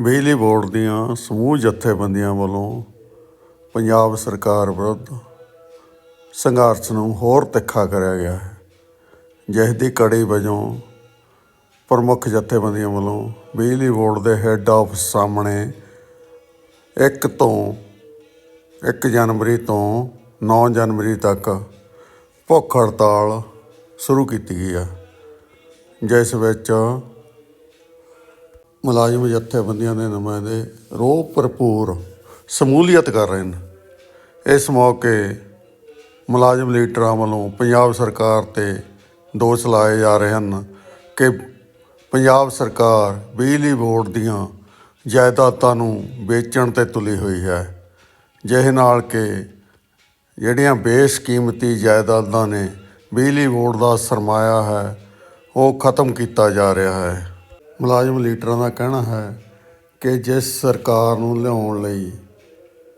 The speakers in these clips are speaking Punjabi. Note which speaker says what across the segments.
Speaker 1: ਬਿਜਲੀ ਬੋਰਡ ਦੀਆਂ ਸਮੂਹ ਜਥੇਬੰਦੀਆਂ ਵੱਲੋਂ ਪੰਜਾਬ ਸਰਕਾਰ ਵਿਰੁੱਧ ਸੰਘਰਸ਼ ਨੂੰ ਹੋਰ ਤਿੱਖਾ ਕਰਿਆ ਗਿਆ ਹੈ। ਜਿਸ ਦੀ ਕੜੀ ਵਜੋਂ ਪ੍ਰਮੁੱਖ ਜਥੇਬੰਦੀਆਂ ਵੱਲੋਂ ਬਿਜਲੀ ਬੋਰਡ ਦੇ ਹੈੱਡ ਆਫਿਸ ਸਾਹਮਣੇ 1 ਤੋਂ 1 ਜਨਵਰੀ ਤੋਂ 9 ਜਨਵਰੀ ਤੱਕ ਭੁੱਖ ਹੜਤਾਲ ਸ਼ੁਰੂ ਕੀਤੀ ਗਈ ਹੈ। ਜਿਸ ਵਿੱਚ ਮੁਲਾਜ਼ਮ ਜਥੇਬੰਦੀਆਂ ਦੇ ਨੁਮਾਇੰਦੇ ਰੋਹ ਭਰਪੂਰ ਸਮੂਲੀਅਤ ਕਰ ਰਹੇ ਨੇ। ਇਸ ਮੌਕੇ ਮੁਲਾਜ਼ਮ ਲੀਡਰਾਂ ਵੱਲੋਂ ਪੰਜਾਬ ਸਰਕਾਰ ਤੇ ਦੋਸ਼ ਲਾਏ ਜਾ ਰਹੇ ਹਨ ਕਿ ਪੰਜਾਬ ਸਰਕਾਰ ਬਿਜਲੀ ਬੋਰਡ ਦੀਆਂ ਜਾਇਦਾਦਾਂ ਨੂੰ ਵੇਚਣ ਤੇ ਤੁਲੀ ਹੋਈ ਹੈ। ਜਿਸ ਨਾਲ ਕਿ ਜਿਹੜੀਆਂ ਬੇਸ਼ਕੀਮਤੀ ਜਾਇਦਾਦਾਂ ਨੇ ਬਿਜਲੀ ਬੋਰਡ ਦਾ ਸਰਮਾਇਆ ਹੈ, ਉਹ ਖਤਮ ਕੀਤਾ ਜਾ ਰਿਹਾ ਹੈ। ਮੁਲਾਜ਼ਮ ਲੀਡਰਾਂ ਦਾ ਕਹਿਣਾ ਹੈ ਕਿ ਜਿਸ ਸਰਕਾਰ ਨੂੰ ਲਿਆਉਣ ਲਈ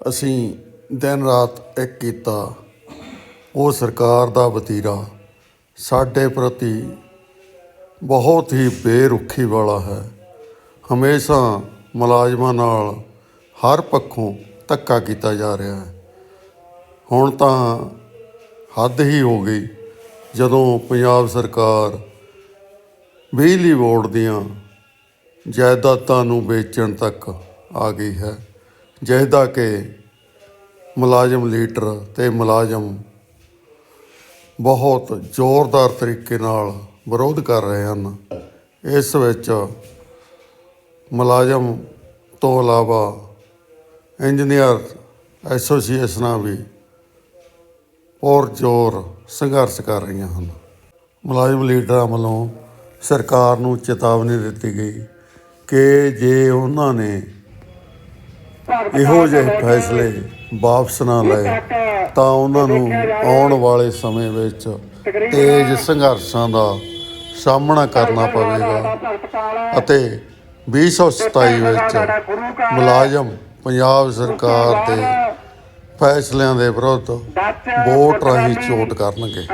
Speaker 1: ਅਸੀਂ ਦਿਨ ਰਾਤ ਇੱਕ ਕੀਤਾ, ਉਹ ਸਰਕਾਰ ਦਾ ਵਤੀਰਾ ਸਾਡੇ ਪ੍ਰਤੀ ਬਹੁਤ ਹੀ ਬੇਰੁਖੀ ਵਾਲਾ ਹੈ। ਹਮੇਸ਼ਾ ਮੁਲਾਜ਼ਮਾਂ ਨਾਲ ਹਰ ਪੱਖੋਂ ਧੱਕਾ ਕੀਤਾ ਜਾ ਰਿਹਾ ਹੈ। ਹੁਣ ਤਾਂ ਹੱਦ ਹੀ ਹੋ ਗਈ ਜਦੋਂ ਪੰਜਾਬ ਸਰਕਾਰ ਬਿਜਲੀ ਬੋਰਡ ਦੀਆਂ ਜਾਇਦਾਦਾਂ ਨੂੰ ਵੇਚਣ ਤੱਕ ਆ ਗਈ ਹੈ। ਜਿਸਦਾ ਕਿ ਮੁਲਾਜ਼ਮ ਲੀਡਰ ਤੇ ਮੁਲਾਜ਼ਮ ਬਹੁਤ ਜ਼ੋਰਦਾਰ ਤਰੀਕੇ ਨਾਲ ਵਿਰੋਧ ਕਰ ਰਹੇ ਹਨ। ਇਸ ਵਿੱਚ ਮੁਲਾਜ਼ਮ ਤੋਂ ਇਲਾਵਾ ਇੰਜੀਨੀਅਰ ਐਸੋਸੀਏਸ਼ਨਾਂ ਵੀ ਔਰ ਜ਼ੋਰ ਸੰਘਰਸ਼ ਕਰ ਰਹੀਆਂ ਹਨ। ਮੁਲਾਜ਼ਮ ਲੀਡਰਾਂ ਵੱਲੋਂ ਸਰਕਾਰ ਨੂੰ ਚੇਤਾਵਨੀ ਦਿੱਤੀ ਗਈ ਕਿ ਜੇ ਉਹਨਾਂ ਨੇ ਇਹੋ ਜਿਹੇ ਫੈਸਲੇ ਵਾਪਸ ਨਾ ਲਏ, ਤਾਂ ਉਹਨਾਂ ਨੂੰ ਆਉਣ ਵਾਲੇ ਸਮੇਂ ਵਿੱਚ ਤੇਜ਼ ਸੰਘਰਸ਼ਾਂ ਦਾ ਸਾਹਮਣਾ ਕਰਨਾ ਪਵੇਗਾ ਅਤੇ 2027 ਵਿੱਚ ਮੁਲਾਜ਼ਮ ਪੰਜਾਬ ਸਰਕਾਰ ਦੇ ਫੈਸਲਿਆਂ ਦੇ ਵਿਰੁੱਧ ਵੋਟ ਰਾਹੀਂ ਚੋਟ ਕਰਨਗੇ।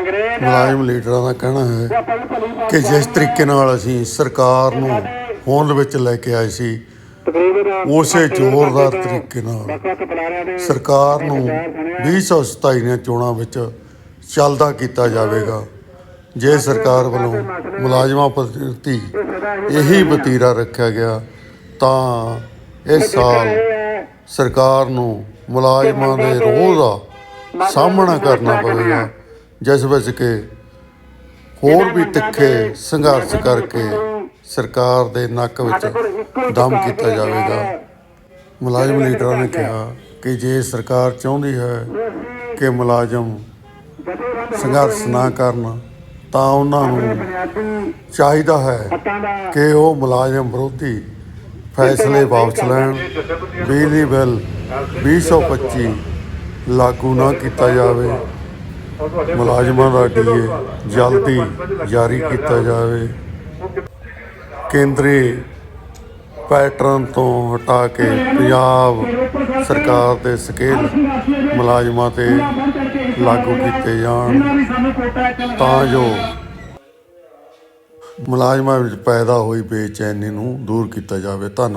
Speaker 1: ਮੁਲਾਜ਼ਮ ਲੀਡਰਾਂ ਦਾ ਕਹਿਣਾ ਹੈ ਕਿ ਜਿਸ ਤਰੀਕੇ ਨਾਲ ਅਸੀਂ ਸਰਕਾਰ ਨੂੰ ਹੋਂਦ ਵਿੱਚ ਲੈ ਕੇ ਆਏ ਸੀ। ਉਸੇ ਜ਼ੋਰਦਾਰ ਤਰੀਕੇ ਨਾਲ ਸਰਕਾਰ ਨੂੰ 2027 ਦੀਆਂ ਚੋਣਾਂ ਵਿੱਚ ਚੱਲਦਾ ਕੀਤਾ ਜਾਵੇਗਾ। ਜੇ ਸਰਕਾਰ ਵੱਲੋਂ ਮੁਲਾਜ਼ਮਾਂ ਪ੍ਰਤੀ ਇਹੀ ਵਤੀਰਾ ਰੱਖਿਆ ਗਿਆ ਤਾਂ ਇਸ ਸਾਲ ਸਰਕਾਰ ਨੂੰ ਮੁਲਾਜ਼ਮਾਂ ਦੇ ਰੋਹ ਦਾ ਸਾਹਮਣਾ ਕਰਨਾ ਪਵੇਗਾ ਜਿਸ ਵਿੱਚ ਕਿ ਹੋਰ ਵੀ ਤਿੱਖੇ ਸੰਘਰਸ਼ ਕਰਕੇ ਸਰਕਾਰ ਦੇ ਨੱਕ ਵਿੱਚ ਦਮ ਕੀਤਾ ਜਾਵੇਗਾ। ਮੁਲਾਜ਼ਮ ਲੀਡਰਾਂ ਨੇ ਕਿਹਾ ਕਿ ਜੇ ਸਰਕਾਰ ਚਾਹੁੰਦੀ ਹੈ ਕਿ ਮੁਲਾਜ਼ਮ ਸੰਘਰਸ਼ ਨਾ ਕਰਨ ਤਾਂ ਉਹਨਾਂ ਨੂੰ ਚਾਹੀਦਾ ਹੈ ਕਿ ਉਹ ਮੁਲਾਜ਼ਮ ਵਿਰੋਧੀ ਫੈਸਲੇ ਵਾਪਸ ਲੈਣ। ਬਿਜਲੀ ਬਿੱਲ 2025 ਲਾਗੂ ਨਾ ਕੀਤਾ ਜਾਵੇ। ਮੁਲਾਜ਼ਮਾਂ ਦਾ ਡੀਏ ਜਲਦੀ ਜਾਰੀ ਕੀਤਾ ਜਾਵੇ। ਕੇਂਦਰੀ ਪੈਟਰਨ ਤੋਂ ਹਟਾ ਕੇ ਪੰਜਾਬ ਸਰਕਾਰ ਦੇ ਸਕੇਲ ਮੁਲਾਜ਼ਮਾਂ ਤੇ ਲਾਗੂ ਕੀਤੇ ਜਾਣ, ਤਾਂ ਜੋ ਮੁਲਾਜ਼ਮਾਂ ਵਿੱਚ ਪੈਦਾ ਹੋਈ ਬੇਚੈਨੀ ਨੂੰ ਦੂਰ ਕੀਤਾ ਜਾਵੇ। ਧੰਨਵਾਦ।